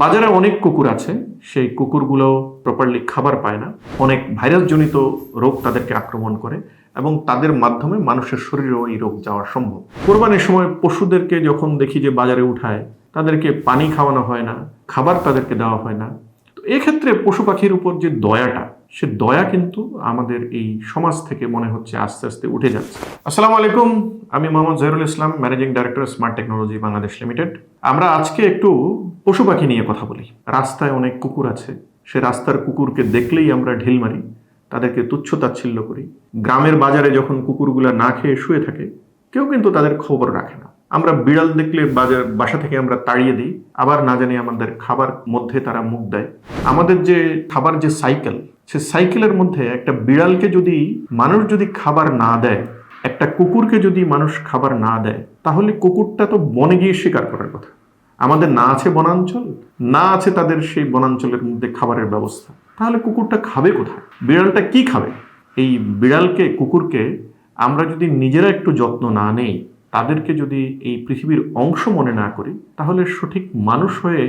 বাজারে অনেক কুকুর আছে, সেই কুকুরগুলো প্রপারলি খাবার পায় না। অনেক ভাইরাসজনিত রোগ তাদেরকে আক্রমণ করে এবং তাদের মাধ্যমে মানুষের শরীরেও এই রোগ যাওয়া সম্ভব। কোরবানির সময় পশুদেরকে যখন দেখি যে বাজারে উঠায়, তাদেরকে পানি খাওয়ানো হয় না, খাবার তাদেরকে দেওয়া হয় না। এক্ষেত্রে পশু পাখির উপর যে দয়াটা, সে দয়া কিন্তু আমাদের এই সমাজ থেকে মনে হচ্ছে আস্তে আস্তে উঠে যাচ্ছে। আসসালামু আলাইকুম, আমি Mohammad Zahirul Islam, managing director smart technology Bangladesh limited আমরা আজকে একটু পশু পাখি নিয়ে কথা বলি। রাস্তায় অনেক কুকুর আছে, সে রাস্তার কুকুরকে দেখলেই আমরা ঢিল মারি, তাদেরকে তুচ্ছ তাচ্ছিল্য করি। গ্রামের বাজারে যখন কুকুরগুলা না খেয়ে শুয়ে থাকে, কেউ কিন্তু তাদের খবর রাখে না। আমরা বিড়াল দেখলে বাজার, বাসা থেকে আমরা তাড়িয়ে দিই। আবার না জানি আমাদের খাবার মধ্যে তারা মুখ দেয়। আমাদের যে খাবার যে সাইকেল, সে সাইকেলের মধ্যে একটা বিড়ালকে যদি মানুষ যদি খাবার না দেয়, একটা কুকুরকে যদি মানুষ খাবার না দেয়, তাহলে কুকুরটা তো বনে গিয়ে শিকার করার কথা। আমাদের না আছে বনাঞ্চল, না আছে তাদের সেই বনাঞ্চলের মধ্যে খাবারের ব্যবস্থা। তাহলে কুকুরটা খাবে কোথায়? বিড়ালটা কি খাবে? এই বিড়ালকে, কুকুরকে আমরা যদি নিজেরা একটু যত্ন না নেই তাদেরকে যদি এই পৃথিবীর অংশ মনে না করি, তাহলে সঠিক মানুষ হয়ে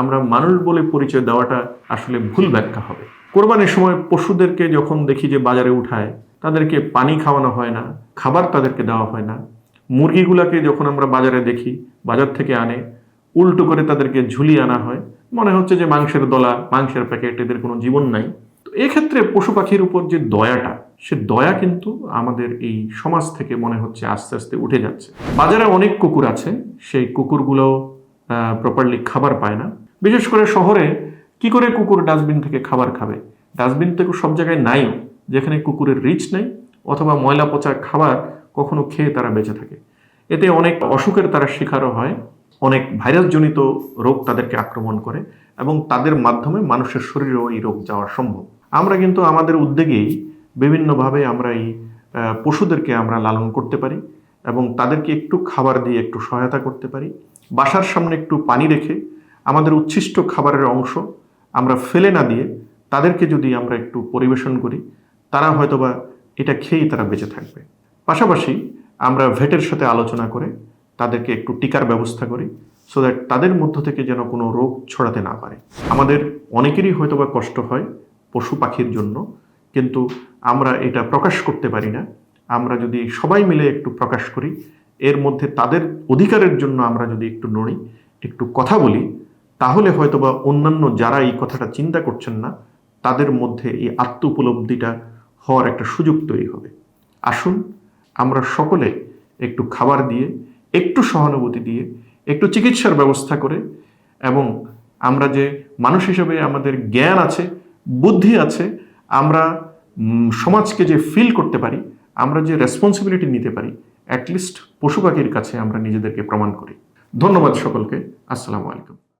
আমরা মানুষ বলে পরিচয় দেওয়াটা আসলে ভুল ব্যাখ্যা হবে। কোরবানির সময় পশুদেরকে যখন দেখি যে বাজারে উঠায়, তাদেরকে পানি খাওয়ানো হয় না, খাবার তাদেরকে দেওয়া হয় না। মুরগিগুলাকে যখন আমরা বাজারে দেখি, বাজার থেকে আনে, উল্টো করে তাদেরকে ঝুলিয়ে আনা হয়। মনে হচ্ছে যে মাংসের দলা, মাংসের প্যাকেট, এদের কোনো জীবন নাই। এক্ষেত্রে পশু পাখির উপর যে দয়াটা, সে দয়া কিন্তু আমাদের এই সমাজ থেকে মনে হচ্ছে আস্তে আস্তে উঠে যাচ্ছে। বাজারে অনেক কুকুর আছে, সেই কুকুরগুলো প্রপারলি খাবার পায় না। বিশেষ করে শহরে কি করে কুকুর ডাস্টবিন থেকে খাবার খাবে? ডাস্টবিন তো সব জায়গায় নাইও, যেখানে কুকুরের রিচ নেই, অথবা ময়লা পচা খাবার কখনো খেয়ে তারা বেঁচে থাকে। এতে অনেক অসুখের তারা শিকারও হয়, অনেক ভাইরাসজনিত রোগ তাদেরকে আক্রমণ করে, এবং তাদের মাধ্যমে মানুষের শরীরেও এই রোগ যাওয়া সম্ভব। আমরা কিন্তু আমাদের উদ্যোগেই বিভিন্নভাবে আমরা এই পশুদেরকে আমরা লালন করতে পারি এবং তাদেরকে একটু খাবার দিয়ে একটু সহায়তা করতে পারি। বাসার সামনে একটু পানি রেখে আমাদের উচ্ছিষ্ট খাবারের অংশ আমরা ফেলে না দিয়ে তাদেরকে যদি আমরা একটু পরিবেশন করি, তারা হয়তোবা এটা খেয়েই তারা বেঁচে থাকবে। পাশাপাশি আমরা ভেটের সাথে আলোচনা করে তাদেরকে একটু টিকার ব্যবস্থা করি সো দ্যাট তাদের মধ্য থেকে যেন কোনো রোগ ছড়াতে না পারে। আমাদের অনেকেরই হয়তোবা কষ্ট হয় পশু পাখির জন্য, কিন্তু আমরা এটা প্রকাশ করতে পারি না। আমরা যদি সবাই মিলে একটু প্রকাশ করি, এর মধ্যে তাদের অধিকারের জন্য আমরা যদি একটু নড়ি, একটু কথা বলি, তাহলে হয়তোবা অন্যান্য যারা এই কথাটা চিন্তা করছেন না, তাদের মধ্যে এই আত্ম উপলব্ধিটা হওয়ার একটা সুযোগ তৈরি হবে। আসুন, আমরা সকলে একটু খাবার দিয়ে, একটু সহানুভূতি দিয়ে, একটু চিকিৎসার ব্যবস্থা করে, এবং আমরা যে মানুষ হিসেবে আমাদের জ্ঞান আছে বুদ্ধি আছে, আমরা সমাজকে যে ফিল করতে পারি, আমরা যে রেসপন্সিবিলিটি নিতে পারি অ্যাটলিস্ট পশু পাখির কাছে আমরা নিজেদেরকে প্রমাণ করি। ধন্যবাদ সকলকে। আসসালামু আলাইকুম।